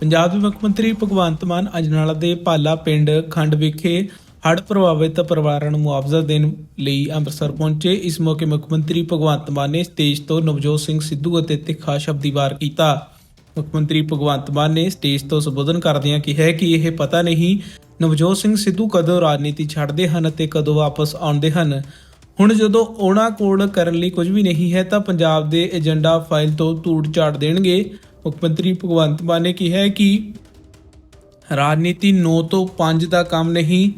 ਪੰਜਾਬ ਦੇ ਮੁੱਖ ਮੰਤਰੀ ਭਗਵੰਤ ਮਾਨ ਅਜਨਾਲਾ ਦੇ ਭਾਲਾ ਪਿੰਡ ਖੰਡ ਵਿਖੇ ਹੜ੍ਹ ਪ੍ਰਭਾਵਿਤ ਪਰਿਵਾਰਾਂ ਨੂੰ ਮੁਆਵਜ਼ਾ ਦੇਣ ਲਈ ਅੰਮ੍ਰਿਤਸਰ ਪਹੁੰਚੇ। ਇਸ ਮੌਕੇ ਮੁੱਖ ਮੰਤਰੀ ਭਗਵੰਤ ਮਾਨ ਨੇ ਸਟੇਜ ਤੋਂ ਨਵਜੋਤ ਸਿੰਘ ਸਿੱਧੂ ਅਤੇ ਤਿੱਖਾ ਸ਼ਬਦੀ ਵਾਰ ਕੀਤਾ। ਮੁੱਖ ਮੰਤਰੀ ਭਗਵੰਤ ਮਾਨ ਨੇ ਸਟੇਜ ਤੋਂ ਸੰਬੋਧਨ ਕਰਦਿਆਂ ਕਿਹਾ ਕਿ ਇਹ ਪਤਾ ਨਹੀਂ ਨਵਜੋਤ ਸਿੰਘ ਸਿੱਧੂ ਕਦੋਂ ਰਾਜਨੀਤੀ ਛੱਡਦੇ ਹਨ ਅਤੇ ਕਦੋਂ ਵਾਪਸ ਆਉਂਦੇ ਹਨ। ਹੁਣ ਜਦੋਂ ਉਹਨਾਂ ਕੋਲ ਕਰਨ ਲਈ ਕੁਝ ਵੀ ਨਹੀਂ ਹੈ ਤਾਂ ਪੰਜਾਬ ਦੇ ਏਜੰਡਾ ਫਾਈਲ ਤੋਂ ਧੂੜ ਝਾੜ ਦੇਣਗੇ। ਮੁੱਖ ਮੰਤਰੀ ਭਗਵੰਤ ਮਾਨ ਨੇ ਕਿਹਾ ਕਿ ਰਾਜਨੀਤੀ 9 ਤੋਂ 5 ਦਾ ਕੰਮ ਨਹੀਂ,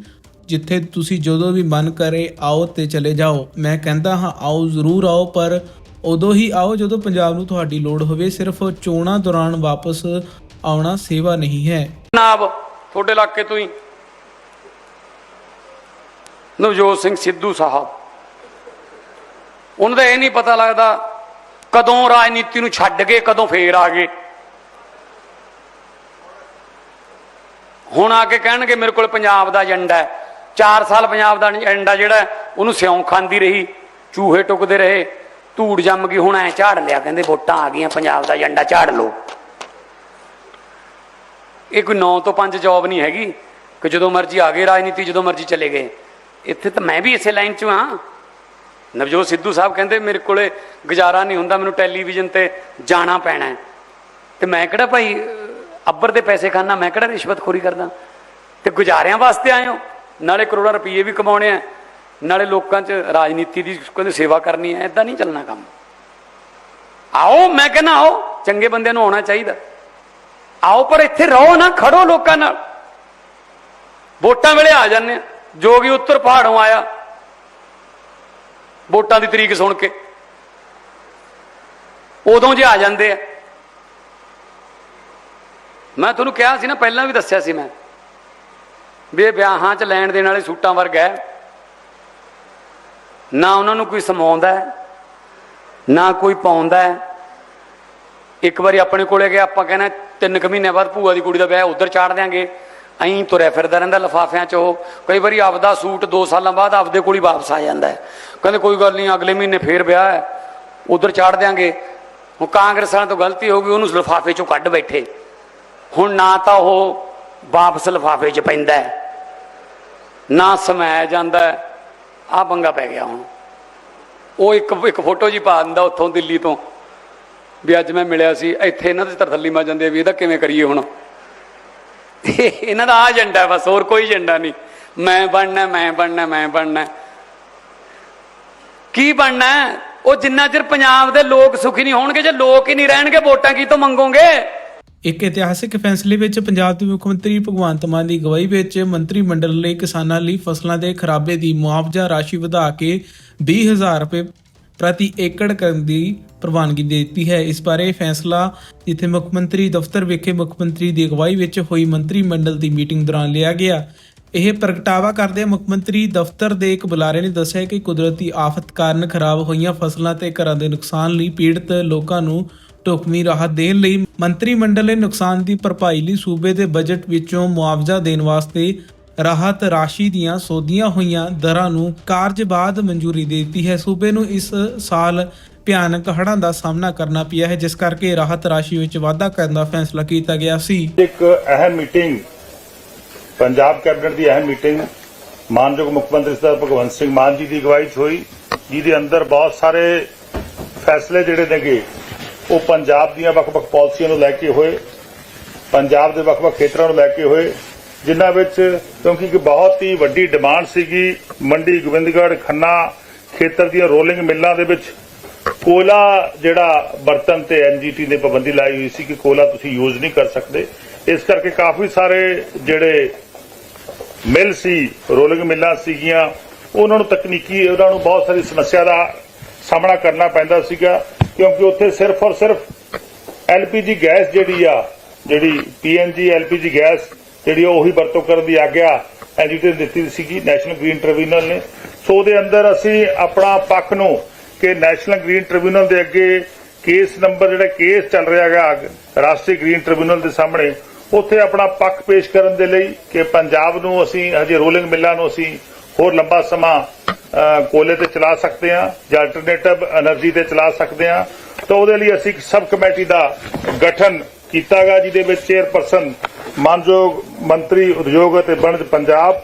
ਜਿੱਥੇ ਤੁਸੀਂ ਜਦੋਂ ਵੀ ਮਨ ਕਰੇ ਆਓ ਤੇ ਚਲੇ ਜਾਓ। ਮੈਂ ਕਹਿੰਦਾ ਹਾਂ, ਆਓ, ਜ਼ਰੂਰ ਆਓ, ਪਰ ਉਦੋਂ ਹੀ ਆਓ ਜਦੋਂ ਪੰਜਾਬ ਨੂੰ ਤੁਹਾਡੀ ਲੋੜ ਹੋਵੇ। ਸਿਰਫ ਚੋਣਾਂ ਦੌਰਾਨ ਵਾਪਸ ਆਉਣਾ ਸੇਵਾ ਨਹੀਂ ਹੈ। ਜਨਾਬ, ਤੁਹਾਡੇ ਇਲਾਕੇ ਤੋਂ ਹੀ ਨਵਜੋਤ ਸਿੰਘ ਸਿੱਧੂ ਸਾਹਿਬ। ਉਹਨਾਂ ਦਾ ਇਹ ਨਹੀਂ ਪਤਾ ਲੱਗਦਾ ਕਦੋਂ ਰਾਜਨੀਤੀ ਨੂੰ ਛੱਡ ਗਏ ਕਦੋਂ ਫੇਰ ਆ ਗਏ। ਹੁਣ ਆ ਕੇ ਕਹਿਣਗੇ ਮੇਰੇ ਕੋਲ ਪੰਜਾਬ ਦਾ ਏਜੰਡਾ ਹੈ। 4 ਸਾਲ ਪੰਜਾਬ ਦਾ ਏਜੰਡਾ ਜਿਹੜਾ, ਉਹਨੂੰ ਸਿਉਂ ਖਾਂਦੀ ਰਹੀ, ਚੂਹੇ ਟੁਕਦੇ ਰਹੇ, ਧੂੜ ਜੰਮ ਗਈ, ਹੁਣ ਐ ਝਾੜ ਲਿਆ, ਕਹਿੰਦੇ ਵੋਟਾਂ ਆ ਗਈਆਂ, ਪੰਜਾਬ ਦਾ ਏਜੰਡਾ ਝਾੜ ਲਓ। ਇਹ ਕੋਈ 9 ਤੋਂ 5 ਜੌਬ ਨਹੀਂ ਹੈਗੀ, ਕਿ ਜਦੋਂ ਮਰਜ਼ੀ ਆ ਗਏ ਰਾਜਨੀਤੀ, ਜਦੋਂ ਮਰਜ਼ੀ ਚਲੇ ਗਏ। ਇੱਥੇ ਤਾਂ ਮੈਂ ਵੀ ਇਸੇ ਲਾਈਨ 'ਚ ਹਾਂ। ਨਵਜੋਤ ਸਿੱਧੂ ਸਾਹਿਬ ਕਹਿੰਦੇ, ਮੇਰੇ ਕੋਲੇ ਗੁਜ਼ਾਰਾ ਨਹੀਂ ਹੁੰਦਾ, ਮੈਨੂੰ ਟੈਲੀਵਿਜ਼ਨ ਤੇ ਜਾਣਾ ਪੈਣਾ ਤੇ ਮੈਂ ਕਿਹੜਾ ਭਾਈ ਅੱਬਰ ਦੇ ਪੈਸੇ ਖਾਣਾ ਮੈਂ ਕਿਹੜਾ ਰਿਸ਼ਵਤਖੋਰੀ ਕਰਦਾ? ਤੇ ਗੁਜ਼ਾਰਿਆਂ ਵਾਸਤੇ ਆਏ ਹੋ? ਨਾਲੇ ਕਰੋੜਾਂ ਰੁਪਏ ਵੀ ਕਮਾਉਣੇ ਆ। ਨਾਲੇ ਲੋਕਾਂ 'ਚ ਰਾਜਨੀਤੀ ਦੀ ਕਹਿੰਦੇ ਸੇਵਾ ਕਰਨੀ ਹੈ ਐਦਾਂ ਨਹੀਂ ਚੱਲਣਾ ਕੰਮ। ਆਓ, ਮੈਂ ਕਹਿੰਦਾ ਆਓ, ਚੰਗੇ ਬੰਦਿਆਂ ਨੂੰ ਆਉਣਾ ਚਾਹੀਦਾ। ਆਓ, ਪਰ ਇੱਥੇ ਰਹੋ ਨਾ, ਖੜੋ ਲੋਕਾਂ ਨਾਲ। ਵੋਟਾਂ ਵੇਲੇ ਆ ਜਾਂਦੇ ਆ। ਜੋਗੀ ਉੱਤਰ ਪਹਾੜੋਂ ਆਇਆ, ਵੋਟਾਂ ਦੀ ਤਰੀਕ ਸੁਣ ਕੇ। ਉਦੋਂ ਜੇ ਆ ਜਾਂਦੇ ਆ ਮੈਂ ਤੁਹਾਨੂੰ ਕਿਹਾ ਸੀ ਨਾ, ਪਹਿਲਾਂ ਵੀ ਦੱਸਿਆ ਸੀ ਮੈਂ। ਵੀ ਇਹ ਵਿਆਹਾਂ 'ਚ ਲੈਣ ਦੇਣ ਵਾਲੇ ਸੂਟਾਂ ਵਰਗਾ ਹੈ। ਨਾ ਉਹਨਾਂ ਨੂੰ ਕੋਈ ਸਮਾਉਂਦਾ ਹੈ, ਨਾ ਕੋਈ ਪਾਉਂਦਾ ਹੈ। ਇੱਕ ਵਾਰੀ ਆਪਣੇ ਕੋਲੇ ਗਿਆ ਆਪਾਂ ਕਹਿੰਦੇ ਤਿੰਨ ਕੁ ਮਹੀਨੇ ਬਾਅਦ ਭੂਆ ਦੀ ਕੁੜੀ ਦਾ ਵਿਆਹ ਉਧਰ ਚਾੜ ਦਿਆਂਗੇ। ਐਂ ਤੁਰਿਆ ਫਿਰਦਾ ਰਹਿੰਦਾ ਲਫਾਫਿਆਂ 'ਚ ਉਹ। ਕਈ ਵਾਰੀ ਆਪਦਾ ਸੂਟ 2 ਸਾਲਾਂ ਬਾਅਦ ਆਪਦੇ ਕੋਲ ਹੀ ਵਾਪਸ ਆ ਜਾਂਦਾ ਹੈ। ਕਹਿੰਦੇ ਕੋਈ ਗੱਲ ਨਹੀਂ, ਅਗਲੇ ਮਹੀਨੇ ਫੇਰ ਵਿਆਹ ਹੈ, ਉਧਰ ਚਾੜ ਦਿਆਂਗੇ। ਹੁਣ ਕਾਂਗਰਸ ਵਾਲਿਆਂ ਤੋਂ ਗਲਤੀ ਹੋ ਗਈ, ਉਹਨੂੰ ਲਫਾਫੇ 'ਚੋਂ ਕੱਢ ਬੈਠੇ। ਹੁਣ ਨਾ ਤਾਂ ਉਹ ਵਾਪਸ ਲਫਾਫੇ 'ਚ ਪੈਂਦਾ ਨਾ ਸਮਾਇਆ ਜਾਂਦਾ ਆ ਪੰਗਾ ਪੈ ਗਿਆ ਹੁਣ। ਉਹ ਇੱਕ ਇੱਕ ਫੋਟੋ ਜੀ ਪਾ ਦਿੰਦਾ ਉੱਥੋਂ ਦਿੱਲੀ ਤੋਂ, ਵੀ ਅੱਜ ਮੈਂ ਮਿਲਿਆ ਸੀ, ਇੱਥੇ ਇਹਨਾਂ ਦੇ ਤਰਥੱਲੀ ਮਾ ਜਾਂਦੇ ਵੀ ਇਹਦਾ ਕਿਵੇਂ ਕਰੀਏ ਹੁਣ। ਇਹਨਾਂ ਦਾ ਆ ਏਜੰਡਾ ਬਸ, ਹੋਰ ਕੋਈ ਏਜੰਡਾ ਨਹੀਂ। ਮੈਂ ਬਣਨਾ ਮੈਂ ਬਣਨਾ ਮੈਂ ਬਣਨਾ। ਕੀ ਬਣਨਾ ਉਹ ਜਿੰਨਾ ਚਿਰ ਪੰਜਾਬ ਦੇ ਲੋਕ ਸੁਖੀ ਨਹੀਂ ਹੋਣਗੇ, ਜੇ ਲੋਕ ਹੀ ਨਹੀਂ ਰਹਿਣਗੇ, ਵੋਟਾਂ ਕੀ ਤੋਂ ਮੰਗੋਗੇ? ਇੱਕ ਇਤਿਹਾਸਿਕ ਫੈਸਲੇ ਵਿੱਚ ਪੰਜਾਬ ਦੇ ਮੁੱਖ ਮੰਤਰੀ ਭਗਵੰਤ ਮਾਨ ਦੀ ਅਗਵਾਈ ਵਿੱਚ ਮੰਤਰੀ ਮੰਡਲ ਨੇ ਕਿਸਾਨਾਂ ਲਈ ਫਸਲਾਂ ਦੇ ਖਰਾਬੇ ਦੀ ਮੁਆਵਜ਼ਾ ਰਾਸ਼ੀ ਵਧਾ ਕੇ 20000 ਰੁਪਏ ਪ੍ਰਤੀ ਏਕੜ ਕਰਨ ਦੀ ਪ੍ਰਵਾਨਗੀ ਦੇ ਦਿੱਤੀ ਹੈ। ਇਸ ਬਾਰੇ ਫੈਸਲਾ ਜਿੱਥੇ ਮੁੱਖ ਮੰਤਰੀ ਦਫ਼ਤਰ ਵਿਖੇ ਮੁੱਖ ਮੰਤਰੀ ਦੀ ਅਗਵਾਈ ਵਿੱਚ ਹੋਈ ਮੰਤਰੀ ਮੰਡਲ ਦੀ ਮੀਟਿੰਗ ਦੌਰਾਨ ਲਿਆ ਗਿਆ। ਇਹ ਪ੍ਰਗਟਾਵਾ ਕਰਦੇ ਮੁੱਖ ਮੰਤਰੀ ਦਫ਼ਤਰ ਦੇ ਇੱਕ ਬੁਲਾਰੇ ਨੇ ਦੱਸਿਆ ਕਿ ਕੁਦਰਤੀ ਆਫਤ ਕਾਰਨ ਖਰਾਬ ਹੋਈਆਂ ਫਸਲਾਂ ਤੇ ਘਰਾਂ ਦੇ ਨੁਕਸਾਨ ਲਈ ਪੀੜਤ ਲੋਕਾਂ ਨੂੰ ਢੁਕਵੀਂ ਰਾਹਤ ਦੇਣ ਲਈ ਮੰਤਰੀ ਮੰਡਲ ਨੇ ਨੁਕਸਾਨ ਦੀ ਭਰਪਾਈ ਲਈ ਸੂਬੇ ਦੇ ਬਜਟ ਵਿੱਚੋਂ ਮੁਆਵਜ਼ਾ ਦੇਣ ਵਾਸਤੇ ਰਾਹਤ ਰਾਸ਼ੀ ਦੀਆਂ ਸੋਧੀਆਂ ਹੋਈਆਂ ਦਰਾਂ ਨੂੰ ਕਾਰਜ ਮਨਜ਼ੂਰੀ ਦੇ ਦਿੱਤੀ ਹੈ। ਸੂਬੇ ਨੂੰ ਇਸ ਸਾਲ ਭਿਆਨਕ ਹੜ੍ਹਾਂ ਦਾ ਸਾਹਮਣਾ ਕਰਨਾ ਪਿਆ ਹੈ, ਜਿਸ ਕਰਕੇ ਰਾਹਤ ਰਾਸ਼ੀ ਵਿੱਚ ਵਾਧਾ ਕਰਨ ਦਾ ਫੈਸਲਾ ਕੀਤਾ ਗਿਆ ਸੀ। ਇੱਕ ਅਹਿਮ ਮੀਟਿੰਗ, ਪੰਜਾਬ ਕੈਬਨਿਟ ਦੀ ਅਹਿਮ ਮੀਟਿੰਗ, ਮਾਨਯੋਗ ਮੁੱਖ ਮੰਤਰੀ ਸਰਦਾਰ ਭਗਵੰਤ ਸਿੰਘ ਮਾਨ ਜੀ ਦੀ ਅਗਵਾਈ 'ਚ ਹੋਈ, ਜਿਹਦੇ ਅੰਦਰ ਬਹੁਤ ਸਾਰੇ ਫੈਸਲੇ ਜਿਹੜੇ ਨੇਗੇ ਉਹ ਪੰਜਾਬ ਦੀਆਂ ਵੱਖ-ਵੱਖ ਪਾਲਿਸੀਆਂ ਨੂੰ ਲੈ ਕੇ ਹੋਏ, ਪੰਜਾਬ ਦੇ ਵੱਖ-ਵੱਖ ਖੇਤਰਾਂ ਨੂੰ ਲੈ ਕੇ ਹੋਏ, ਜਿਨ੍ਹਾਂ ਵਿੱਚ ਕਿਉਂਕਿ ਇੱਕ ਬਹੁਤ ਹੀ ਵੱਡੀ ਡਿਮਾਂਡ ਸੀਗੀ ਮੰਡੀ ਗੋਬਿੰਦਗੜ੍ਹ ਖੰਨਾ ਖੇਤਰ ਦੀਆਂ ਰੋਲਿੰਗ ਮਿੱਲਾਂ ਦੇ ਵਿੱਚ। ਕੋਲਾ ਜਿਹੜਾ ਬਰਤਨ ਤੇ ਐਨਜੀਟੀ ਨੇ ਪਾਬੰਦੀ ਲਾਈ ਹੋਈ ਸੀ ਕਿ ਕੋਲਾ ਤੁਸੀਂ ਯੂਜ਼ ਨਹੀਂ ਕਰ ਸਕਦੇ। ਇਸ ਕਰਕੇ ਕਾਫੀ ਸਾਰੇ ਜਿਹੜੇ ਮਿਲ ਸੀ, ਰੋਲਿੰਗ ਮਿੱਲਾਂ ਸੀਗੀਆਂ, ਉਹਨਾਂ ਨੂੰ ਤਕਨੀਕੀ, ਉਹਨਾਂ ਨੂੰ ਬਹੁਤ ਸਾਰੀ ਸਮੱਸਿਆ ਦਾ ਸਾਹਮਣਾ ਕਰਨਾ ਪੈਂਦਾ ਸੀਗਾ। ਕਿਉਂਕਿ ਉੱਥੇ ਸਿਰਫ ਔਰ ਸਿਰਫ ਐਲਪੀਜੀ ਗੈਸ ਜਿਹੜੀ ਆ, ਜਿਹੜੀ ਪੀਐਨਜੀ ਐਲਪੀਜੀ ਗੈਸ ਜਿਹੜੀ ਆ, ਉਹੀ ਵਰਤੋਂ ਕਰਨ ਦੀ ਆਗਿਆ ਐਜੀਟੀ ਦਿੱਤੀ ਸੀਗੀ ਨੈਸ਼ਨਲ ਗ੍ਰੀਨ ਟ੍ਰਿਬਿਊਨਲ ਨੇ। ਸੋ ਉਹਦੇ ਅੰਦਰ ਅਸੀਂ ਆਪਣਾ ਪੱਖ ਨੂੰ ਕਿ ਨੈਸ਼ਨਲ ਗ੍ਰੀਨ ਟ੍ਰਿਬਿਊਨਲ ਦੇ ਅੱਗੇ ਕੇਸ ਨੰਬਰ ਜਿਹੜਾ ਕੇਸ ਚੱਲ ਰਿਹਾ ਹੈਗਾ, ਰਾਸ਼ਟਰੀ ਗ੍ਰੀਨ ਟ੍ਰਿਬਿਊਨਲ ਦੇ ਸਾਹਮਣੇ, ਉੱਥੇ ਆਪਣਾ ਪੱਖ ਪੇਸ਼ ਕਰਨ ਦੇ ਲਈ ਕਿ ਪੰਜਾਬ ਨੂੰ ਅਸੀਂ, ਹਜੇ ਰੋਲਿੰਗ ਮਿੱਲਾਂ ਨੂੰ ਅਸੀਂ ਹੋਰ ਲੰਬਾ ਸਮਾਂ ਕੋਲੇ ਤੇ ਚਲਾ ਸਕਦੇ ਆ ਜਾਂ ਅਲਟਰਨੇਟਿਵ એનર્ਜੀ ਤੇ ਚਲਾ ਸਕਦੇ ਆ ਤਾਂ ਉਹਦੇ ਲਈ ਅਸੀਂ ਸਬ ਕਮੇਟੀ ਦਾ ਗਠਨ ਕੀਤਾਗਾ ਜਿਹਦੇ ਵਿੱਚ ਚੇਅਰਪਰਸਨ ਮਾਨਯੋਗ ਮੰਤਰੀ ਉਦਯੋਗ ਅਤੇ ਬਣਜ ਪੰਜਾਬ,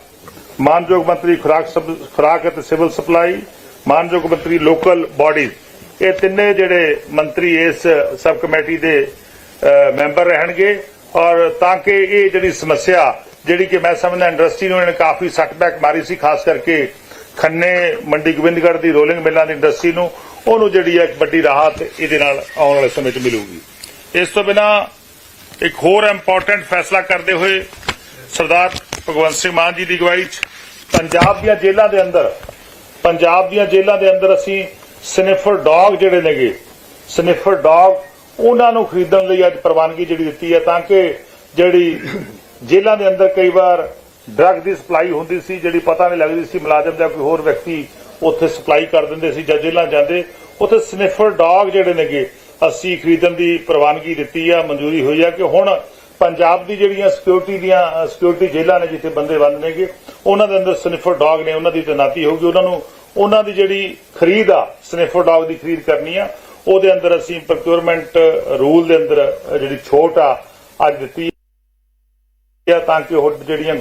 ਮਾਨਯੋਗ ਮੰਤਰੀ ਖੁਰਾਕ ਖੁਰਾਕ ਅਤੇ ਸਿਵਲ ਸਪਲਾਈ, ਮਾਨਯੋਗ ਮੰਤਰੀ ਲੋਕਲ ਬਾਡੀਜ਼ ਇਹ ਤਿੰਨੇ ਜਿਹੜੇ ਮੰਤਰੀ ਇਸ ਸਬ ਕਮੇਟੀ ਦੇ ਮੈਂਬਰ ਰਹਿਣਗੇ। ਔਰ ਤਾਂ ਕਿ ਇਹ ਜਿਹੜੀ ਸਮੱਸਿਆ, ਜਿਹੜੀ ਕਿ ਮੈਂ ਸਮਝਦਾ ਇੰਡਸਟਰੀ ਨੂੰ ਇਹਨੇ ਕਾਫੀ ਸੱਟਬੈਕ ਮਾਰੀ ਸੀ, ਖਾਸ ਕਰਕੇ ਖੰਨੇ ਮੰਡੀ ਗੋਬਿੰਦਗੜ੍ਹ ਦੀ ਰੋਲਿੰਗ ਮਿੱਲਾਂ ਦੀ ਇੰਡਸਟਰੀ ਨੂੰ, ਉਹਨੂੰ ਜਿਹੜੀ ਹੈ ਇੱਕ ਵੱਡੀ ਰਾਹਤ ਇਹਦੇ ਨਾਲ ਆਉਣ ਵਾਲੇ ਸਮੇਂ 'ਚ ਮਿਲੂਗੀ। ਇਸ ਤੋਂ ਬਿਨਾ ਇੱਕ ਹੋਰ ਇੰਪੋਰਟੈਂਟ ਫੈਸਲਾ ਕਰਦੇ ਹੋਏ ਸਰਦਾਰ ਭਗਵੰਤ ਸਿੰਘ ਮਾਨ ਜੀ ਦੀ ਅਗਵਾਈ 'ਚ ਪੰਜਾਬ ਦੀਆਂ ਜੇਲ੍ਹਾਂ ਦੇ ਅੰਦਰ, ਪੰਜਾਬ ਦੀਆਂ ਜੇਲ੍ਹਾਂ ਦੇ ਅੰਦਰ ਅਸੀਂ ਸਨਿਫਰ ਡੌਗ ਜਿਹੜੇ ਨੇਗੇ, ਸਨਿਫਰ ਡੌਗ ਉਹਨਾਂ ਨੂੰ ਖਰੀਦਣ ਲਈ ਅੱਜ ਪ੍ਰਵਾਨਗੀ ਜਿਹੜੀ ਦਿੱਤੀ ਹੈ ਤਾਂ ਕਿ ਜਿਹੜੀ ਜੇਲ੍ਹਾਂ ਦੇ ਅੰਦਰ ਕਈ ਵਾਰ ਡਰੱਗ ਦੀ ਸਪਲਾਈ ਹੁੰਦੀ ਸੀ, ਜਿਹੜੀ ਪਤਾ ਨਹੀਂ ਲੱਗਦੀ ਸੀ, ਮੁਲਾਜ਼ਮ ਜਾਂ ਕੋਈ ਹੋਰ ਵਿਅਕਤੀ ਉੱਥੇ ਸਪਲਾਈ ਕਰ ਦਿੰਦੇ ਸੀ ਜਾਂ ਜੇਲ੍ਹਾਂ ਜਾਂਦੇ। ਉੱਥੇ ਸਨਿਫਰ ਡੌਗ ਜਿਹੜੇ ਨੇਗੇ, ਅਸੀਂ ਖਰੀਦਣ ਦੀ ਪ੍ਰਵਾਨਗੀ ਦਿੱਤੀ ਆ, ਮਨਜ਼ੂਰੀ ਹੋਈ ਆ ਕਿ ਹੁਣ ਪੰਜਾਬ ਦੀ ਜਿਹੜੀਆਂ ਸਿਕਿਉਰਿਟੀ ਦੀਆਂ ਸਿਕਿਉਰਿਟੀ ਜੇਲ੍ਹਾਂ ਨੇ ਜਿੱਥੇ ਬੰਦੇ ਬੰਦ ਨੇਗੇ, ਉਹਨਾਂ ਦੇ ਅੰਦਰ ਸਨਿਫਰ ਡੌਗ ਨੇ, ਉਹਨਾਂ ਦੀ ਤੈਨਾਤੀ ਹੋਊਗੀ। ਉਹਨਾਂ ਨੂੰ, ਉਹਨਾਂ ਦੀ ਜਿਹੜੀ ਖਰੀਦ ਆ, ਸਨਿਫਰ ਡੌਗ ਦੀ ਖਰੀਦ ਕਰਨੀ ਆ, ਉਹਦੇ ਅੰਦਰ ਅਸੀਂ ਪ੍ਰੋਕਿਉਰਮੈਂਟ ਰੂਲ ਦੇ ਅੰਦਰ ਜਿਹੜੀ ਛੋਟ ਆ, ਅੱਜ ਦਿੱਤੀ ਆ ਤਾਂ ਕਿ ਉਹ ਜਿਹੜੀਆਂ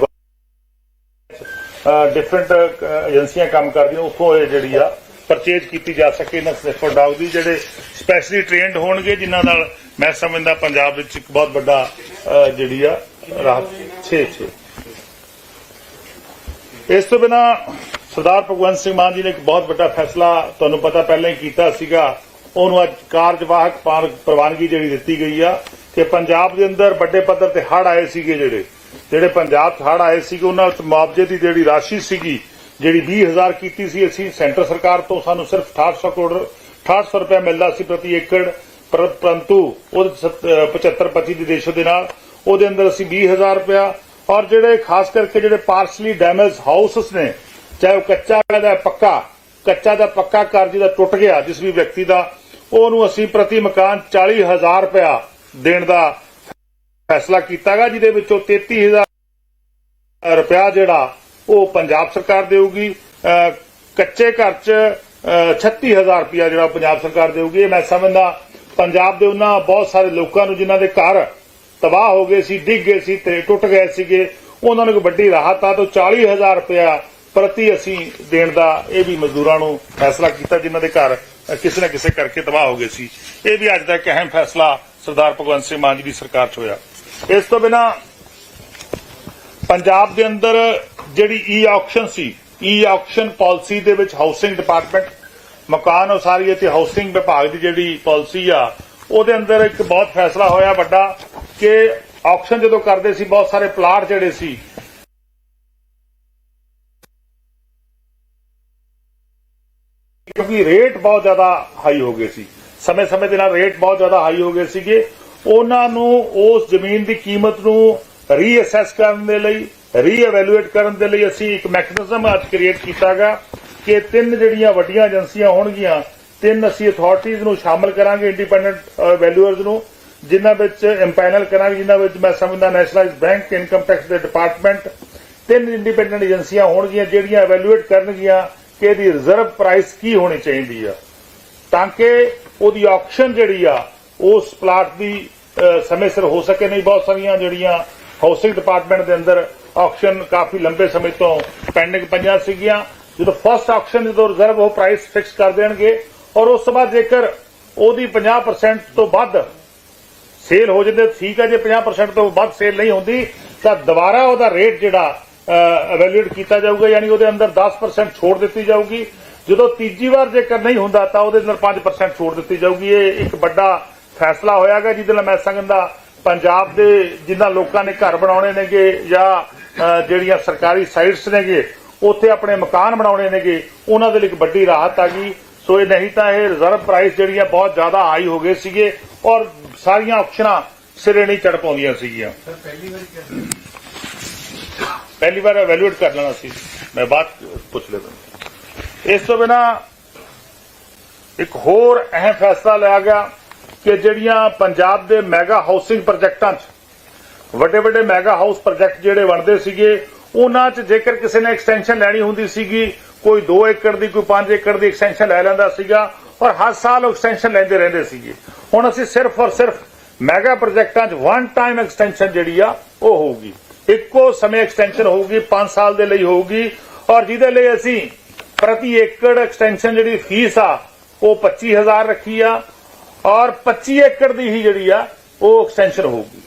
ਡਿਫਰੈਂਟ ਏਜੰਸੀਆਂ ਕੰਮ ਕਰਦੀਆਂ, ਉੱਥੋਂ ਇਹ ਜਿਹੜੀ ਆ ਪਰਚੇਜ ਕੀਤੀ ਜਾ ਸਕੇ ਇਹਨਾਂ ਸਨਿਫਰ ਡੌਗ ਦੀ ਜਿਹੜੇ ਸਪੈਸ਼ਲੀ ਟ੍ਰੇਨਡ ਹੋਣਗੇ, ਜਿਨ੍ਹਾਂ ਨਾਲ ਮੈਂ ਸਮਝਦਾ ਪੰਜਾਬ ਵਿੱਚ ਇੱਕ ਬਹੁਤ ਵੱਡਾ ਜਿਹੜੀ ਆ, ਰਾਹਤ 6 6 ਇਸ ਤੋਂ ਬਿਨਾ ਸਰਦਾਰ ਭਗਵੰਤ ਸਿੰਘ ਮਾਨ ਜੀ ਨੇ ਇੱਕ ਬਹੁਤ ਵੱਡਾ ਫੈਸਲਾ ਤੁਹਾਨੂੰ ਪਤਾ ਪਹਿਲਾਂ ਹੀ ਕੀਤਾ ਸੀਗਾ। ਉਹਨੂੰ ਅੱਜ ਕਾਰਜਵਾਹਕ ਪ੍ਰਵਾਨਗੀ ਜਿਹੜੀ ਦਿੱਤੀ ਗਈ ਆ ਕਿ ਪੰਜਾਬ ਦੇ ਅੰਦਰ ਵੱਡੇ ਪੱਧਰ ਤੇ ਹੜ ਆਏ ਸੀਗੇ ਜਿਹੜੇ। ਜਿਹੜੇ ਪੰਜਾਬ 'ਚ ਹੜ੍ਹ ਆਏ ਸੀਗੇ, ਉਹਨਾਂ ਵਿੱਚ ਮੁਆਵਜ਼ੇ ਦੀ ਜਿਹੜੀ ਰਾਸ਼ੀ ਸੀਗੀ, ਜਿਹੜੀ 20000 ਕੀਤੀ ਸੀ, ਅਸੀਂ ਸੈਂਟਰ ਸਰਕਾਰ ਤੋਂ ਸਾਨੂੰ ਸਿਰਫ 6800 ਕਰੋੜ 6800 ਰੁਪਏ ਮਿਲਦਾ ਸੀ ਪ੍ਰਤੀ ਏਕੜ ਪਰੰਤੂ ਉਹਦੇ 75 25 ਦੇ ਰੇਸ਼ੋ ਦੇ ਨਾਲ ਉਹਦੇ ਅੰਦਰ ਅਸੀਂ 20000 ਰੁਪਇਆ, ਔਰ ਜਿਹੜੇ ਖਾਸ ਕਰਕੇ ਜਿਹੜੇ ਪਾਰਸ਼ਲੀ ਡੈਮੇਜ ਹਾਊਸਸ ਨੇ, ਚਾਹੇ ਉਹ ਕੱਚਾ ਹੈ ਪੱਕਾ, ਕੱਚਾ ਦਾ ਪੱਕਾ ਘਰ ਜਿਹਦਾ ਟੁੱਟ ਗਿਆ, ਜਿਸ ਵੀ ਵਿਅਕਤੀ ਦਾ, ਉਹਨੂੰ ਅਸੀਂ ਪ੍ਰਤੀ ਮਕਾਨ 40000 ਰੁਪਇਆ ਦੇਣ ਦਾ ਫੈਸਲਾ ਕੀਤਾਗਾ, ਜਿਹਦੇ ਵਿੱਚੋਂ 33000 ਰੁਪਇਆ ਜਿਹੜਾ ਉਹ ਪੰਜਾਬ ਸਰਕਾਰ ਦੇਊਗੀ। ਕੱਚੇ ਘਰ 'ਚ ਅਹ 36000 ਰੁਪਇਆ ਜਿਹੜਾ ਪੰਜਾਬ ਸਰਕਾਰ ਦੇਊਗੀ। ਇਹ ਮੈਂ ਸਮਝਦਾ, ਪੰਜਾਬ ਦੇ ਉਹਨਾਂ ਬਹੁਤ ਸਾਰੇ ਲੋਕਾਂ ਨੂੰ ਜਿਨ੍ਹਾਂ ਦੇ ਘਰ ਤਬਾਹ ਹੋ ਗਏ ਸੀ, ਡਿੱਗ ਗਏ ਸੀ, ਤੇ ਟੁੱਟ ਗਏ ਸੀਗੇ, ਉਹਨਾਂ ਨੂੰ ਵੱਡੀ ਰਾਹਤ ਆ। ਤੋਂ 40000 ਰੁਪਇਆ ਪ੍ਰਤੀ ਅਸੀਂ ਦੇਣ ਦਾ ਇਹ ਵੀ ਮਜ਼ਦੂਰਾਂ ਨੂੰ ਫੈਸਲਾ ਕੀਤਾ, ਜਿਨ੍ਹਾਂ ਦੇ ਘਰ ਕਿਸੇ ਨਾ ਕਿਸੇ ਕਰਕੇ ਤਬਾਹ ਹੋ ਗਏ ਸੀ। ਇਹ ਵੀ ਅੱਜ ਦਾ ਇੱਕ ਅਹਿਮ ਫੈਸਲਾ ਸਰਦਾਰ ਭਗਵੰਤ ਸਿੰਘ ਮਾਨ ਜੀ ਦੀ ਸਰਕਾਰ 'ਚ ਹੋਇਆ। ਇਸ ਤੋਂ ਬਿਨਾ ਪੰਜਾਬ ਦੇ ਅੰਦਰ ਜਿਹੜੀ ਈ ਆਕਸ਼ਨ ਸੀ ਈ ਆਕਸ਼ਨ ਪਾਲਿਸੀ ਦੇ ਵਿੱਚ ਹਾਊਸਿੰਗ ਡਿਪਾਰਟਮੈਂਟ ਮਕਾਨ ਉਸਾਰੀ ਅਤੇ ਹਾਊਸਿੰਗ ਵਿਭਾਗ ਦੀ ਜਿਹੜੀ ਪਾਲਿਸੀ ਆ, ਉਹਦੇ ਅੰਦਰ ਇੱਕ ਬਹੁਤ ਫੈਸਲਾ ਹੋਇਆ ਵੱਡਾ ਕਿ ਆਕਸ਼ਨ ਜਦੋਂ ਕਰਦੇ ਸੀ, ਬਹੁਤ ਸਾਰੇ ਪਲਾਟ ਜਿਹੜੇ ਸੀ, ਕਿਉਂਕਿ ਰੇਟ ਬਹੁਤ ਜ਼ਿਆਦਾ ਹਾਈ ਹੋ ਗਏ ਸੀ। ਸਮੇਂ-ਸਮੇਂ ਦੇ ਨਾਲ ਰੇਟ ਬਹੁਤ ਜ਼ਿਆਦਾ ਹਾਈ ਹੋ ਗਏ ਸੀਗੇ। ਉਹਨਾਂ ਨੂੰ ਉਸ ਜ਼ਮੀਨ ਦੀ ਕੀਮਤ ਨੂੰ ਰੀਅਸੈਸ ਕਰਨ ਦੇ ਲਈ ਰੀਐਵੈਲੂਏਟ ਕਰਨ ਦੇ ਲਈ ਅਸੀਂ ਇੱਕ ਮੈਕੈਨਿਜ਼ਮ ਅੱਜ ਕ੍ਰੀਏਟ ਕੀਤਾਗਾ ਕਿ ਤਿੰਨ ਜਿਹੜੀਆਂ ਵੱਡੀਆਂ ਏਜੰਸੀਆਂ ਹੋਣਗੀਆਂ, ਤਿੰਨ ਅਸੀਂ ਅਥਾਰਟੀਜ਼ ਨੂੰ ਸ਼ਾਮਲ ਕਰਾਂਗੇ ਇੰਡੀਪੈਂਡੈਂਟ ਵੈਲਿਊਅਰਸ ਨੂੰ, ਜਿਨ੍ਹਾਂ ਵਿੱਚ ਇੰਪੈਨਲ ਕਰਾਂਗੇ, ਜਿਨ੍ਹਾਂ ਵਿੱਚ ਮੈਂ ਸਮਝਦਾ ਨੈਸ਼ਨਲਾਈਜ਼ਡ ਬੈਂਕ ਇਨਕਮ ਟੈਕਸ ਦੇ ਡਿਪਾਰਟਮੈਂਟ ਤਿੰਨ ਇੰਡੀਪੈਂਡੈਂਟ ਏਜੰਸੀਆਂ ਹੋਣਗੀਆਂ ਜਿਹੜੀਆਂ ਐਵੈਲੂਏਟ ਕਰਨਗੀਆਂ ਕਿ ਇਹਦੀ ਰਿਜ਼ਰਵ ਪ੍ਰਾਈਸ ਕੀ ਹੋਣੀ ਚਾਹੀਦੀ ਆ। ਤਾਂ ਕਿ ਉਹਦੀ ਆਕਸ਼ਨ ਜਿਹੜੀ ਆ ਉਸ ਪਲਾਟ ਦੀ ਸਮੇਂ ਸਿਰ ਹੋ ਸਕੇ ਨਹੀਂ। ਬਹੁਤ ਸਾਰੀਆਂ ਜਿਹੜੀਆਂ ਹਾਊਸਿੰਗ ਡਿਪਾਰਟਮੈਂਟ ਦੇ ਅੰਦਰ ਆਕਸ਼ਨ ਕਾਫੀ ਲੰਬੇ ਸਮੇਂ ਤੋਂ ਪੈਂਡਿੰਗ ਪਈਆਂ ਸੀਗੀਆਂ। ਜਦੋਂ ਫਸਟ ਆਕਸ਼ਨ ਜਦੋਂ ਰਿਜ਼ਰਵ ਉਹ ਪ੍ਰਾਈਸ ਫਿਕਸ ਕਰ ਦੇਣਗੇ ਔਰ ਉਸ ਤੋਂ ਬਾਅਦ ਜੇਕਰ ਉਹਦੀ 50% ਤੋਂ ਵੱਧ ਸੇਲ ਹੋ ਜਾਂਦੇ, ਠੀਕ ਹੈ, ਜੇ 50% ਤੋਂ ਵੱਧ ਸੇਲ ਨਹੀਂ ਹੁੰਦੀ, ਤਾਂ ਦੁਬਾਰਾ ਉਹਦਾ ਰੇਟ ਜਿਹੜਾ ਐਵੈਲੂਏਟ ਕੀਤਾ ਜਾਊਗਾ, ਯਾਨੀ ਉਹਦੇ ਅੰਦਰ 10% ਛੋੜ ਦਿੱਤੀ ਜਾਊਗੀ। ਜਦੋਂ ਤੀਜੀ ਵਾਰ ਜੇਕਰ ਨਹੀਂ ਹੁੰਦਾ, ਤਾਂ ਉਹਦੇ ਅੰਦਰ 5% ਛੋੜ ਦਿੱਤੀ ਜਾਊਗੀ। ਇਹ ਇੱਕ ਵੱਡਾ ਫੈਸਲਾ ਹੋਇਆਗਾ ਜਿਹਦੇ ਨਾਲ ਮੈਂ ਸੰਗਦਾ ਪੰਜਾਬ ਦੇ ਜਿਨ੍ਹਾਂ ਲੋਕਾਂ ਨੇ ਘਰ ਬਣਾਉਣੇ ਨੇਗੇ ਜਾਂ ਜਿਹੜੀਆਂ ਸਰਕਾਰੀ ਸਾਈਟਸ ਨੇਗੇ ਉੱਥੇ ਆਪਣੇ ਮਕਾਨ ਬਣਾਉਣੇ ਨੇਗੇ ਉਹਨਾਂ ਦੇ ਲਈ ਇੱਕ ਵੱਡੀ ਰਾਹਤ ਆ ਗਈ। ਸੋ ਇਹ ਨਹੀਂ ਤਾਂ ਇਹ ਰਿਜ਼ਰਵ ਪ੍ਰਾਈਸ ਜਿਹੜੀਆਂ ਬਹੁਤ ਜ਼ਿਆਦਾ ਹਾਈ ਹੋ ਗਏ ਸੀਗੇ ਔਰ ਸਾਰੀਆਂ ਆਪਸ਼ਨਾਂ ਸਿਰੇ ਨਹੀਂ ਚੜ ਪਾਉਂਦੀਆਂ ਸੀਗੀਆਂ। ਪਹਿਲੀ ਵਾਰ ਐਵੈਲੂਏਟ ਕਰ ਲੈਣਾ ਸੀ। ਮੈਂ ਬਾਤ ਪੁੱਛ ਲੈਦਾ। ਇਸ ਤੋਂ ਬਿਨਾ ਇੱਕ ਹੋਰ ਅਹਿਮ ਫੈਸਲਾ ਲਿਆ ਗਿਆ। ਕਿ ਜਿਹੜੀਆਂ ਪੰਜਾਬ ਦੇ ਮੈਗਾ ਹਾਊਸਿੰਗ ਪ੍ਰੋਜੈਕਟਾਂ 'ਚ ਵੱਡੇ ਵੱਡੇ ਮੈਗਾ ਹਾਊਸ ਪ੍ਰੋਜੈਕਟ ਜਿਹੜੇ ਬਣਦੇ ਸੀਗੇ, ਉਹਨਾਂ 'ਚ ਜੇਕਰ ਕਿਸੇ ਨੇ ਐਕਸਟੈਂਸ਼ਨ ਲੈਣੀ ਹੁੰਦੀ ਸੀਗੀ, ਕੋਈ 2 ਏਕੜ ਦੀ, ਕੋਈ 5 ਏਕੜ ਦੀ ਐਕਸਟੈਂਸ਼ਨ ਲੈ ਲੈਂਦਾ ਸੀਗਾ, ਔਰ ਹਰ ਸਾਲ ਉਹ ਐਕਸਟੈਂਸ਼ਨ ਲੈਂਦੇ ਰਹਿੰਦੇ ਸੀਗੇ। ਹੁਣ ਅਸੀਂ ਸਿਰਫ ਔਰ ਸਿਰਫ ਮੈਗਾ ਪ੍ਰੋਜੈਕਟਾਂ 'ਚ ਵਨ ਟਾਈਮ ਐਕਸਟੈਂਸ਼ਨ ਜਿਹੜੀ ਆ, ਉਹ ਹੋਊਗੀ। ਇੱਕੋ ਸਮੇਂ ਐਕਸਟੈਂਸ਼ਨ ਹੋਊਗੀ 5 ਸਾਲ ਦੇ ਲਈ ਹੋਊਗੀ, ਔਰ ਜਿਹਦੇ ਲਈ ਅਸੀਂ ਪ੍ਰਤੀ ਏਕੜ ਐਕਸਟੈਂਸ਼ਨ ਜਿਹੜੀ ਫੀਸ ਆ, ਉਹ 25000 ਰੱਖੀ ਆ ਔਰ 25 ਏਕੜ ਦੀ ਹੀ ਜਿਹੜੀ ਆ, ਉਹ ਐਕਸਟੈਂਸ਼ਨ ਹੋਊਗੀ।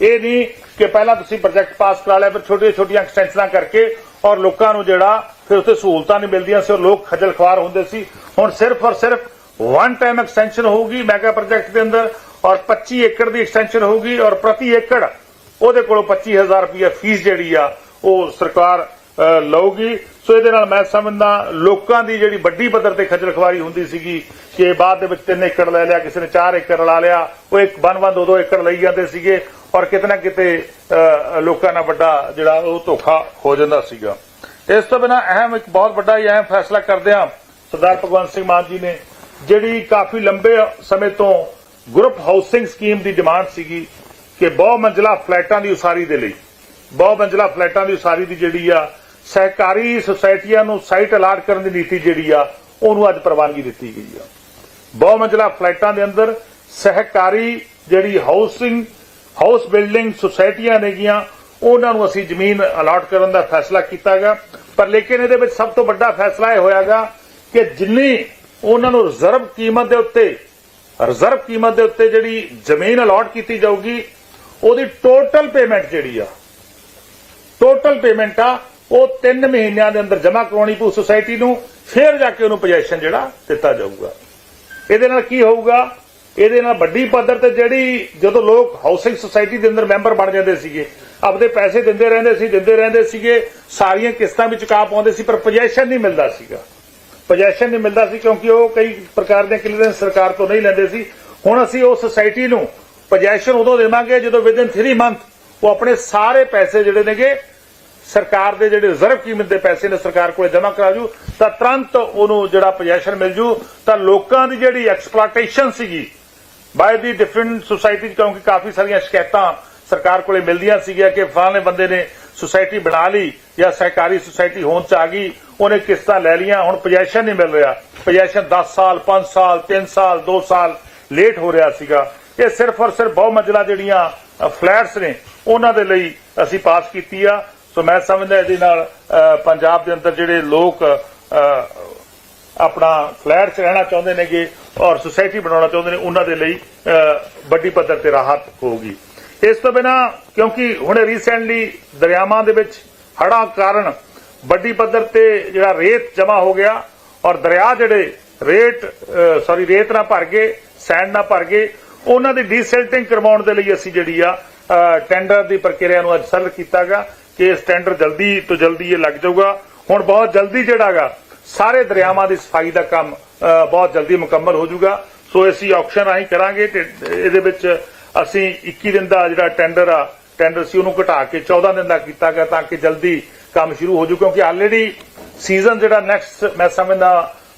ਇਹ ਨਹੀਂ ਕਿ ਪਹਿਲਾਂ ਤੁਸੀਂ ਪ੍ਰੋਜੈਕਟ ਪਾਸ ਕਰਾ ਲਿਆ, ਫਿਰ ਛੋਟੀਆਂ ਛੋਟੀਆਂ ਐਕਸਟੈਂਸ਼ਨਾਂ ਕਰਕੇ ਔਰ ਲੋਕਾਂ ਨੂੰ ਜਿਹੜਾ ਫਿਰ ਉੱਥੇ ਸਹੂਲਤਾਂ ਨਹੀਂ ਮਿਲਦੀਆਂ ਸੀ, ਔਰ ਲੋਕ ਖੱਜਲ ਖਵਾਰ ਹੁੰਦੇ ਸੀ। ਹੁਣ ਸਿਰਫ ਔਰ ਸਿਰਫ ਵਨ ਟਾਈਮ ਐਕਸਟੈਂਸ਼ਨ ਹੋਊਗੀ ਮੈਗਾ ਪ੍ਰੋਜੈਕਟ ਦੇ ਅੰਦਰ ਔਰ 25 ਏਕੜ ਦੀ ਐਕਸਟੈਂਸ਼ਨ ਹੋਊਗੀ ਔਰ ਪ੍ਰਤੀ ਏਕੜ ਉਹਦੇ ਕੋਲੋਂ 25000 ਰੁਪਏ ਫੀਸ ਜਿਹੜੀ ਆ, ਉਹ ਸਰਕਾਰ ਲਊਗੀ। ਸੋ ਇਹਦੇ ਨਾਲ ਮੈਂ ਸਮਝਦਾ ਲੋਕਾਂ ਦੀ ਜਿਹੜੀ ਵੱਡੀ ਪੱਧਰ ਤੇ ਖੱਜਲ ਖਵਾਰੀ ਹੁੰਦੀ ਸੀਗੀ ਕਿ ਬਾਅਦ ਦੇ ਵਿੱਚ 3 ਏਕੜ ਲੈ ਲਿਆ, ਕਿਸੇ ਨੇ 4 ਏਕੜ ਲਾ ਲਿਆ, ਉਹ ਇੱਕ ਬਨ ਬਨ ਦੋ ਦੋ ਏਕੜ ਲਈ ਜਾਂਦੇ ਸੀਗੇ ਔਰ ਕਿਤੇ ਨਾ ਕਿਤੇ ਲੋਕਾਂ ਨਾਲ ਵੱਡਾ ਜਿਹੜਾ ਉਹ ਧੋਖਾ ਹੋ ਜਾਂਦਾ ਸੀਗਾ। ਇਸ ਤੋਂ ਬਿਨਾ ਅਹਿਮ ਇੱਕ ਬਹੁਤ ਵੱਡਾ ਹੀ ਅਹਿਮ ਫੈਸਲਾ ਕਰਦੇ ਹਾਂ ਸਰਦਾਰ ਭਗਵੰਤ ਸਿੰਘ ਮਾਨ ਜੀ ਨੇ, ਜਿਹੜੀ ਕਾਫੀ ਲੰਬੇ ਸਮੇਂ ਤੋਂ ਗਰੁੱਪ ਹਾਊਸਿੰਗ ਸਕੀਮ ਦੀ ਡਿਮਾਂਡ ਸੀਗੀ ਕਿ ਬਹੁ ਮੰਜ਼ਲਾ ਫਲੈਟਾਂ ਦੀ ਉਸਾਰੀ ਦੇ ਲਈ, ਬਹੁ ਮੰਜ਼ਲਾ ਫਲੈਟਾਂ ਦੀ ਉਸਾਰੀ ਦੀ ਜਿਹੜੀ ਆ ਸਹਿਕਾਰੀ ਸੁਸਾਇਟੀਆਂ ਨੂੰ ਸਾਈਟ ਅਲਾਟ ਕਰਨ ਦੀ ਨੀਤੀ ਜਿਹੜੀ ਆ, ਉਹਨੂੰ ਅੱਜ ਪ੍ਰਵਾਨਗੀ ਦਿੱਤੀ ਗਈ ਆ। ਬਹੁ ਮੰਜ਼ਲਾ ਫਲੈਟਾਂ ਦੇ ਅੰਦਰ ਸਹਿਕਾਰੀ ਜਿਹੜੀ ਹਾਊਸਿੰਗ ਹਾਊਸ ਬਿਲਡਿੰਗ ਸੁਸਾਇਟੀਆਂ ਨੇਗੀਆਂ, ਉਹਨਾਂ ਨੂੰ ਅਸੀਂ ਜ਼ਮੀਨ ਅਲਾਟ ਕਰਨ ਦਾ ਫੈਸਲਾ ਕੀਤਾਗਾ ਪਰ ਲੇਕਿਨ ਇਹਦੇ ਵਿੱਚ ਸਭ ਤੋਂ ਵੱਡਾ ਫੈਸਲਾ ਇਹ ਹੋਇਆਗਾ ਕਿ ਜਿੰਨੀ ਉਹਨਾਂ ਨੂੰ ਰਿਜ਼ਰਵ ਕੀਮਤ ਦੇ ਉੱਤੇ ਰਿਜ਼ਰਵ ਕੀਮਤ ਦੇ ਉੱਤੇ ਜਿਹੜੀ ਜ਼ਮੀਨ ਅਲਾਟ ਕੀਤੀ ਜਾਊਗੀ, ਉਹਦੀ ਟੋਟਲ ਪੇਮੈਂਟ ਜਿਹੜੀ ਆ ਟੋਟਲ ਪੇਮੈਂਟ ਆ ਉਹ 3 ਮਹੀਨਿਆਂ ਦੇ ਅੰਦਰ ਜਮ੍ਹਾਂ ਕਰਾਉਣੀ ਪਊ ਸੁਸਾਇਟੀ ਨੂੰ, ਫਿਰ ਜਾ ਕੇ ਉਹਨੂੰ ਪੋਜੀਸ਼ਨ ਜਿਹੜਾ ਦਿੱਤਾ ਜਾਊਗਾ। ਇਹਦੇ ਨਾਲ ਕੀ ਹੋਊਗਾ? ਇਹਦੇ ਨਾਲ ਵੱਡੀ ਪੱਧਰ ਤੇ ਜਿਹੜੀ ਜਦੋਂ ਲੋਕ ਹਾਊਸਿੰਗ ਸੁਸਾਇਟੀ ਦੇ ਅੰਦਰ ਮੈਂਬਰ ਬਣ ਜਾਂਦੇ ਸੀਗੇ, ਆਪਦੇ ਪੈਸੇ ਦਿੰਦੇ ਰਹਿੰਦੇ ਸੀ, ਦਿੰਦੇ ਰਹਿੰਦੇ ਸੀਗੇ, ਸਾਰੀਆਂ ਕਿਸ਼ਤਾਂ ਵੀ ਚੁਕਾ ਪਾਉਂਦੇ ਸੀ, ਪਰ ਪੋਜੀਸ਼ਨ ਨਹੀਂ ਮਿਲਦਾ ਸੀਗਾ। ਪੋਜੀਸ਼ਨ ਨਹੀਂ ਮਿਲਦਾ ਸੀ ਕਿਉਂਕਿ ਉਹ ਕਈ ਪ੍ਰਕਾਰ ਦੇ ਕਲੀਅਰੈਂਸ ਸਰਕਾਰ ਤੋਂ ਨਹੀਂ ਲੈਂਦੇ ਸੀ। ਹੁਣ ਅਸੀਂ ਉਹ ਸੁਸਾਇਟੀ ਨੂੰ ਪੋਜੀਸ਼ਨ ਉਦੋਂ ਦੇਵਾਂਗੇ ਜਦੋਂ ਵਿਦਨ 3 ਮੰਥ ਉਹ ਆਪਣੇ ਸਾਰੇ ਪੈਸੇ ਜਿਹੜੇ ਨੇਗੇ ਸਰਕਾਰ ਦੇ ਜਿਹੜੇ ਰਿਜ਼ਰਵ ਕੀਮਤ ਦੇ ਪੈਸੇ ਨੇ ਸਰਕਾਰ ਕੋਲੇ ਜਮ੍ਹਾਂ ਕਰਾ ਜੂ, ਤਾਂ ਤੁਰੰਤ ਉਹਨੂੰ ਜਿਹੜਾ ਪੋਜੀਸ਼ਨ ਮਿਲ ਜੂ। ਤਾਂ ਲੋਕਾਂ ਦੀ ਜਿਹੜੀ ਐਕਸਪਲੋਇਟੇਸ਼ਨ ਸੀਗੀ ਬਾਈ ਦੀ ਡਿਫਰੈਂਟ ਸੁਸਾਇਟੀ ਕਿਉਂਕਿ ਕਾਫੀ ਸਾਰੀਆਂ ਸ਼ਿਕਾਇਤਾਂ ਸਰਕਾਰ ਕੋਲੇ ਮਿਲਦੀਆਂ ਸੀਗੀਆਂ ਕਿ ਫਲਾਣੇ ਬੰਦੇ ਨੇ ਸੁਸਾਇਟੀ ਬਣਾ ਲਈ ਜਾਂ ਸਹਿਕਾਰੀ ਸੁਸਾਇਟੀ ਹੋਣ ਚ ਆ ਗਈ, ਉਹਨੇ ਕਿਸ਼ਤਾਂ ਲੈ ਲਈਆਂ, ਹੁਣ ਪੋਜੀਸ਼ਨ ਨਹੀਂ ਮਿਲ ਰਿਹਾ। ਪੋਜੀਸ਼ਨ 10 ਸਾਲ 5 ਸਾਲ 3 ਸਾਲ 2 ਸਾਲ ਲੇਟ ਹੋ ਰਿਹਾ ਸੀਗਾ। ਇਹ ਸਿਰਫ ਔਰ ਸਿਰਫ ਬਹੁ ਮੰਜ਼ਲਾ ਜਿਹੜੀਆਂ ਫਲੈਟਸ ਨੇ, ਉਹਨਾਂ ਦੇ ਲਈ ਅਸੀਂ ਪਾਸ ਕੀਤੀ ਆ। ਸੋ ਮੈਂ ਸਮਝਦਾ ਇਹਦੇ ਨਾਲ ਪੰਜਾਬ ਦੇ ਅੰਦਰ ਜਿਹੜੇ ਲੋਕ ਆਪਣਾ ਫਲੈਟ 'ਚ ਰਹਿਣਾ ਚਾਹੁੰਦੇ ਨੇਗੇ ਔਰ ਸੁਸਾਇਟੀ ਬਣਾਉਣਾ ਚਾਹੁੰਦੇ ਨੇ, ਉਹਨਾਂ ਦੇ ਲਈ ਵੱਡੀ ਪੱਧਰ ਤੇ ਰਾਹਤ ਹੋਊਗੀ। ਇਸ ਤੋਂ ਬਿਨਾ, ਕਿਉਂਕਿ ਹੁਣ ਰੀਸੈਂਟਲੀ ਦਰਿਆਵਾਂ ਦੇ ਵਿੱਚ ਹੜਾਂ ਕਾਰਨ ਵੱਡੀ ਪੱਧਰ ਤੇ ਜਿਹੜਾ ਰੇਤ ਜਮਾ ਹੋ ਗਿਆ ਔਰ ਦਰਿਆ ਜਿਹੜੇ ਰੇਤ ਸੌਰੀ ਰੇਤ ਨਾਲ ਭਰ ਗਏ, ਸੈਂਡ ਨਾਲ ਭਰ ਗਏ, ਉਹਨਾਂ ਦੀ ਡੀਸਿਲਟਿੰਗ ਕਰਵਾਉਣ ਦੇ ਲਈ ਅਸੀਂ ਜਿਹੜੀ ਆ ਟੈਂਡਰ ਦੀ ਪ੍ਰਕਿਰਿਆ ਨੂੰ ਅੱਜ ਸਰਲ ਕੀਤਾ ਕੀਤਾਗਾ ਕਿ ਇਸ ਟੈਂਡਰ ਜਲਦੀ ਤੋਂ ਜਲਦੀ ਇਹ ਲੱਗ ਜਾਊਗਾ। ਹੁਣ ਬਹੁਤ ਜਲਦੀ ਜਿਹੜਾਗਾ ਸਾਰੇ ਦਰਿਆਵਾਂ ਦੀ ਸਫ਼ਾਈ ਦਾ ਕੰਮ ਬਹੁਤ ਜਲਦੀ ਮੁਕੰਮਲ ਹੋ ਜਾਊਗਾ। ਸੋ ਅਸੀਂ ਆਕਸ਼ਨ ਰਾਹੀਂ ਕਰਾਂਗੇ ਤੇ ਇਹਦੇ ਵਿੱਚ ਅਸੀਂ 21 ਦਿਨ ਦਾ ਜਿਹੜਾ ਟੈਂਡਰ ਆ ਟੈਂਡਰ ਸੀ ਉਹਨੂੰ ਘਟਾ ਕੇ 14 ਦਿਨ ਦਾ ਕੀਤਾ ਗਿਆ ਤਾਂ ਕਿ ਜਲਦੀ ਕੰਮ ਸ਼ੁਰੂ ਹੋ ਜਾਊ, ਕਿਉਂਕਿ ਆਲਰੇਡੀ ਸੀਜ਼ਨ ਜਿਹੜਾ ਨੈਕਸਟ ਮੈਂ ਸਮਝਦਾ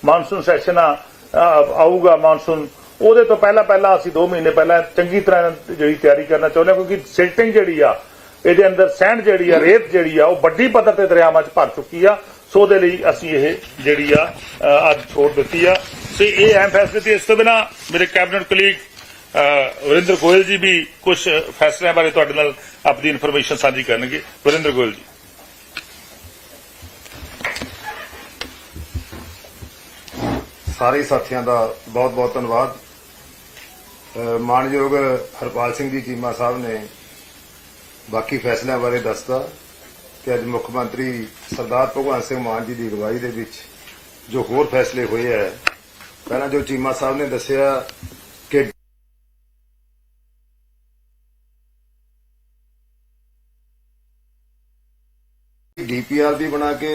ਮਾਨਸੂਨ ਸੈਸ਼ਨ ਆ ਆਊਗਾ ਮਾਨਸੂਨ ਉਹਦੇ ਤੋਂ ਪਹਿਲਾਂ ਪਹਿਲਾਂ ਅਸੀਂ 2 ਮਹੀਨੇ ਪਹਿਲਾਂ ਚੰਗੀ ਤਰ੍ਹਾਂ ਜਿਹੜੀ ਤਿਆਰੀ ਕਰਨਾ ਚਾਹੁੰਦੇ ਹਾਂ, ਕਿਉਂਕਿ ਸਿਲਟਿੰਗ ਜਿਹੜੀ ਆ ਇਹਦੇ ਅੰਦਰ ਸਹਿਣ ਜਿਹੜੀ ਆ, ਰੇਤ ਜਿਹੜੀ ਆ, ਉਹ ਵੱਡੀ ਪੱਧਰ ਤੇ ਦਰਿਆਵਾਂ 'ਚ ਭਰ ਚੁੱਕੀ ਆ। ਸੋ ਉਹਦੇ ਲਈ ਅਸੀਂ ਇਹ ਜਿਹੜੀ ਆ ਅੱਜ ਛੋੜ ਦਿੱਤੀ ਆ। ਤੇ ਇਹ ਅਹਿਮ ਫੈਸਲੇ ਤੇ ਇਸ ਤੋਂ ਬਿਨਾ ਮੇਰੇ ਕੈਬਨਿਟ ਕਲੀਗ ਵਰਿੰਦਰ ਗੋਇਲ ਜੀ ਵੀ ਕੁਝ ਫੈਸਲਿਆਂ ਬਾਰੇ ਤੁਹਾਡੇ ਨਾਲ ਆਪਣੀ ਇਨਫੋਰਮੇਸ਼ਨ ਸਾਂਝੀ ਕਰਨਗੇ। ਵਰਿੰਦਰ ਗੋਇਲ ਜੀ। ਸਾਰੇ ਸਾਥੀਆਂ ਦਾ ਬਹੁਤ ਬਹੁਤ ਧੰਨਵਾਦ। ਅਹ, ਮਾਨਯੋਗ ਹਰਪਾਲ ਸਿੰਘ ਜੀ, ਚੀਮਾ ਸਾਹਿਬ ਨੇ ਬਾਕੀ ਫੈਸਲਿਆਂ ਬਾਰੇ ਦੱਸਦਾ ਕਿ ਅੱਜ ਮੁੱਖ ਮੰਤਰੀ ਸਰਦਾਰ ਭਗਵੰਤ ਸਿੰਘ ਮਾਨ ਜੀ ਦੀ ਅਗਵਾਈ ਦੇ ਵਿੱਚ ਜੋ ਹੋਰ ਫੈਸਲੇ ਹੋਏ ਹੈ, ਪਹਿਲਾਂ ਜੋ ਚੀਮਾ ਸਾਹਿਬ ਨੇ ਦੱਸਿਆ ਕਿ ਡੀਪੀਆਰ ਵੀ ਬਣਾ ਕੇ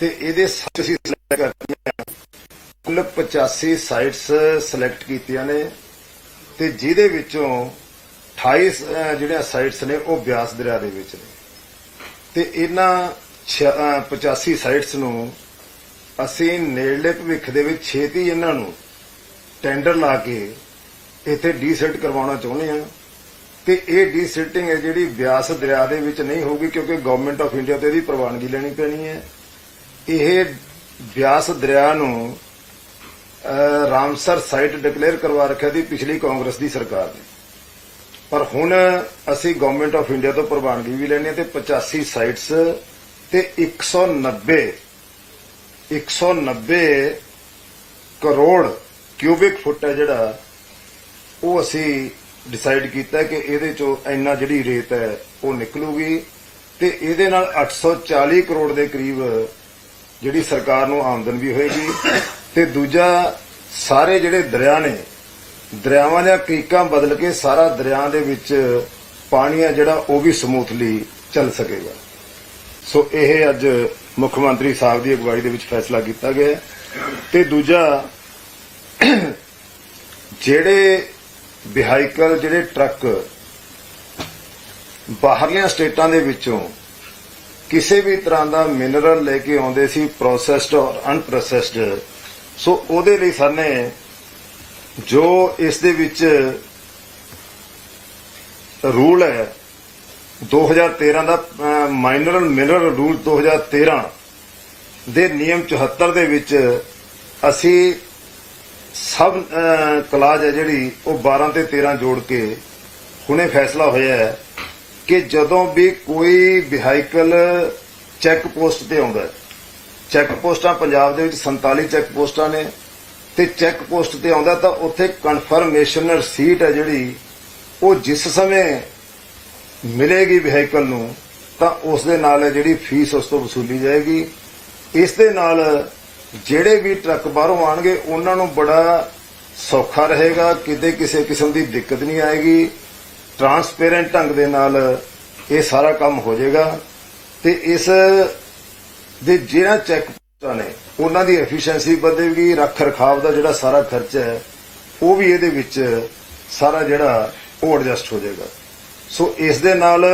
ਤੇ ਇਹਦੇ ਸੱਚ ਅਸੀਂ select ਕਰਤੀਆਂ ਕੁੱਲ 85 ਸਾਈਟਸ ਸਿਲੈਕਟ ਕੀਤੀਆਂ ਨੇ ਤੇ ਜਿਹਦੇ ਵਿੱਚੋਂ 28 ਜਿਹੜੀਆਂ ਸਾਈਟਸ ਨੇ, ਉਹ ਬਿਆਸ ਦਰਿਆ ਦੇ ਵਿੱਚ ਨੇ। ਤੇ ਇਹਨਾਂ ਛ- 85 ਸਾਈਟਸ ਨੂੰ ਅਸੀਂ ਨੇੜਲੇ ਭਵਿੱਖ ਦੇ ਵਿੱਚ ਛੇਤੀ ਇਹਨਾਂ ਨੂੰ ਟੈਂਡਰ ਲਾ ਕੇ ਇੱਥੇ ਡੀਸੈਟ ਕਰਵਾਉਣਾ ਚਾਹੁੰਦੇ ਹਾਂ। ਤੇ ਇਹ ਡੀਸਿਲਟਿੰਗ ਹੈ ਜਿਹੜੀ ਬਿਆਸ ਦਰਿਆ ਦੇ ਵਿੱਚ ਨਹੀਂ ਹੋਊਗੀ, ਕਿਉਂਕਿ ਗਵਰਨਮੈਂਟ ਆਫ ਇੰਡੀਆ ਤੋਂ ਇਹਦੀ ਪ੍ਰਵਾਨਗੀ ਲੈਣੀ ਪੈਣੀ ਹੈ। ਇਹ ਬਿਆਸ ਦਰਿਆ ਨੂੰ ਰਾਮਸਰ ਸਾਈਟ ਡਿਕਲੇਅਰ ਕਰਵਾ ਰੱਖਿਆ ਸੀ ਪਿਛਲੀ ਕਾਂਗਰਸ ਦੀ ਸਰਕਾਰ ਨੇ। ਪਰ ਹੁਣ ਅਸੀਂ ਗਵਰਨਮੈਂਟ ਆਫ ਇੰਡੀਆ ਤੋਂ ਪ੍ਰਵਾਨਗੀ ਵੀ ਲੈਣੀ ਹੈ ਤੇ 85 ਸਾਈਟਸ ਤੇ 190 190 ਕਰੋੜ ਕਿਊਬਿਕ ਫੁੱਟ ਹੈ ਜਿਹੜਾ, ਉਹ ਅਸੀਂ ਡਿਸਾਈਡ ਕੀਤਾ ਕਿ ਇਹਦੇ ਚੋਂ ਇੰਨਾ ਜਿਹੜੀ ਰੇਤ ਹੈ, ਉਹ ਨਿਕਲੂਗੀ ਤੇ ਇਹਦੇ ਨਾਲ 840 ਕਰੋੜ ਦੇ ਕਰੀਬ ਜਿਹੜੀ ਸਰਕਾਰ ਨੂੰ ਆਮਦਨ ਵੀ ਹੋਏਗੀ ਤੇ ਦੂਜਾ, ਸਾਰੇ ਜਿਹੜੇ ਦਰਿਆ ਨੇ ਦਰਿਆਵਾਂ ਦੀਆਂ ਕੀਕਾਂ ਬਦਲ ਕੇ ਸਾਰਾ ਦਰਿਆ ਦੇ ਵਿੱਚ ਪਾਣੀ ਆ ਜਿਹੜਾ, ਉਹ ਵੀ ਸਮੂਥਲੀ ਚੱਲ ਸਕੇਗਾ ਸੋ ਇਹ ਅੱਜ ਮੁੱਖ ਮੰਤਰੀ ਸਾਹਿਬ ਦੀ ਅਗਵਾਈ ਦੇ ਵਿੱਚ ਫੈਸਲਾ ਕੀਤਾ ਗਿਆ ਹੈ। ਤੇ ਦੂਜਾ, ਜਿਹੜੇ ਵਿਹਾਈਕਲ ਜਿਹੜੇ ਟਰੱਕ ਬਾਹਰਲੀਆਂ ਸਟੇਟਾਂ ਦੇ ਵਿੱਚੋਂ ਕਿਸੇ ਵੀ ਤਰ੍ਹਾਂ ਦਾ ਮਿਨਰਲ ਲੈ ਕੇ ਆਉਂਦੇ ਸੀ ਪ੍ਰੋਸੈਸਡ ਔਰ ਅਨਪ੍ਰੋਸੈਸਡ ਸੋ ਉਹਦੇ ਲਈ ਸਾਨੇ ਜੋ ਇਸ ਦੇ ਵਿੱਚ ਰੂਲ ਹੈ 2013 ਦਾ ਮਾਈਨਰਲ ਮਿਨਰਲ ਰੂਲ 2013 ਦੇ ਨਿਯਮ 74 ਦੇ ਵਿੱਚ ਅਸੀਂ ਸਭ ਕਲਾਜ ਹੈ ਜਿਹੜੀ, ਉਹ 12 ਤੇ 13 ਜੋੜ ਕੇ ਹੁਣੇ ਫੈਸਲਾ ਹੋਇਆ ਹੈ ਕਿ ਜਦੋਂ ਵੀ ਕੋਈ ਵਹੀਕਲ ਚੈੱਕ ਪੋਸਟ ਤੇ ਆਉਂਦਾ ਹੈ ਚੈੱਕ ਪੋਸਟਾਂ ਪੰਜਾਬ ਦੇ ਵਿੱਚ 47 ਚੈੱਕ ਪੋਸਟਾਂ ਨੇ ਤੇ ਚੈੱਕ ਪੋਸਟ ਤੇ ਆਉਂਦਾ ਤਾਂ ਉੱਥੇ ਕਨਫਰਮੇਸ਼ਨ ਰਸੀਟ ਹੈ ਜਿਹੜੀ, ਉਹ ਜਿਸ ਸਮੇਂ ਮਿਲੇਗੀ ਵਹੀਕਲ ਨੂੰ, ਤਾਂ ਉਸ ਦੇ ਨਾਲ ਜਿਹੜੀ ਫੀਸ ਉਸ ਤੋਂ ਵਸੂਲੀ ਜਾਏਗੀ। ਇਸ ਦੇ ਨਾਲ ਜਿਹੜੇ ਵੀ ਟਰੱਕ ਬਾਹਰੋਂ ਆਣਗੇ ਉਹਨਾਂ ਨੂੰ ਬੜਾ ਸੌਖਾ ਰਹੇਗਾ, ਕਿਤੇ ਕਿਸੇ ਕਿਸਮ ਦੀ ਦਿੱਕਤ ਨਹੀਂ ਆਏਗੀ। ਟਰਾਂਸਪੇਰੈਂਟ ਢੰਗ ਦੇ ਨਾਲ ਇਹ ਸਾਰਾ ਕੰਮ ਹੋ ਜਾਏਗਾ। ਤੇ ਇਸ ਦੇ ਜਿਹੜਾ ਚੈੱਕ ਨੇ। ਉਹਨਾਂ ਦੀ ਐਫੀਸ਼ੀਐਂਸੀ ਵਧੇਗੀ ਰੱਖ ਰਖਾਵ ਦਾ ਜਿਹੜਾ ਸਾਰਾ ਖਰਚਾ ਹੈ, ਉਹ ਵੀ ਇਹਦੇ ਵਿੱਚ ਸਾਰਾ ਜਿਹੜਾ ਉਹ ਐਡਜਸਟ ਹੋ ਜਾਏਗਾ। ਸੋ ਇਸ ਦੇ ਨਾਲ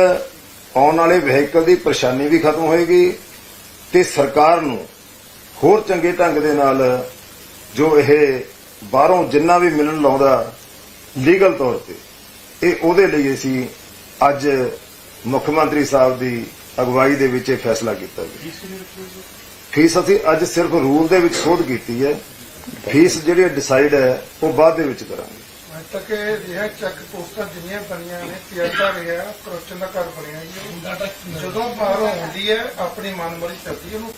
ਆਉਣ ਵਾਲੇ ਵਹੀਕਲ ਦੀ ਪਰੇਸ਼ਾਨੀ ਵੀ ਖਤਮ ਹੋਏਗੀ ਤੇ ਸਰਕਾਰ ਨੂੰ ਹੋਰ ਚੰਗੇ ਢੰਗ ਦੇ ਨਾਲ ਜੋ ਇਹ ਬਾਹਰੋਂ ਜਿੰਨਾ ਵੀ ਮਿਲਣ ਲਾਉਂਦਾ ਲੀਗਲ ਤੌਰ ਤੇ, ਇਹ ਉਹਦੇ ਲਈ ਅਸੀਂ ਅੱਜ ਮੁੱਖ ਮੰਤਰੀ ਸਾਹਿਬ ਦੀ ਅਗਵਾਈ ਦੇ ਵਿੱਚ ਇਹ ਫੈਸਲਾ ਕੀਤਾ। ਗਿਆ ਫੀਸ ਅਸੀਂ ਅੱਜ ਸਿਰਫ ਰੂਲ ਦੇ ਵਿੱਚ ਸੋਧ ਕੀਤੀ ਹੈ। ਫੀਸ ਜਿਹੜੀ ਡਿਸਾਈਡ ਹੈ, ਉਹ ਬਾਅਦ ਦੇ ਵਿੱਚ ਕਰਾਂਗੇ। ਅੱਜ ਤੱਕ ਇਹ ਰਿਹਾ ਚੈੱਕ ਪੋਸਟਾਂ ਜਿੰਨੀਆਂ ਬਣੀਆਂ ਨੇ ਪਿਆਜ਼ਾ ਰਿਹਾ ਕਰੋਚਨ ਦਾ ਘਰ ਬਣਿਆ ਜੀ ਜਦੋਂ ਬਾਹਰੋਂ ਆਉਂਦੀ ਹੈ, ਆਪਣੀ ਮਨਮਰਜ਼ੀ ਚੱਲਦੀ ਹੈ, ਉਹਨੂੰ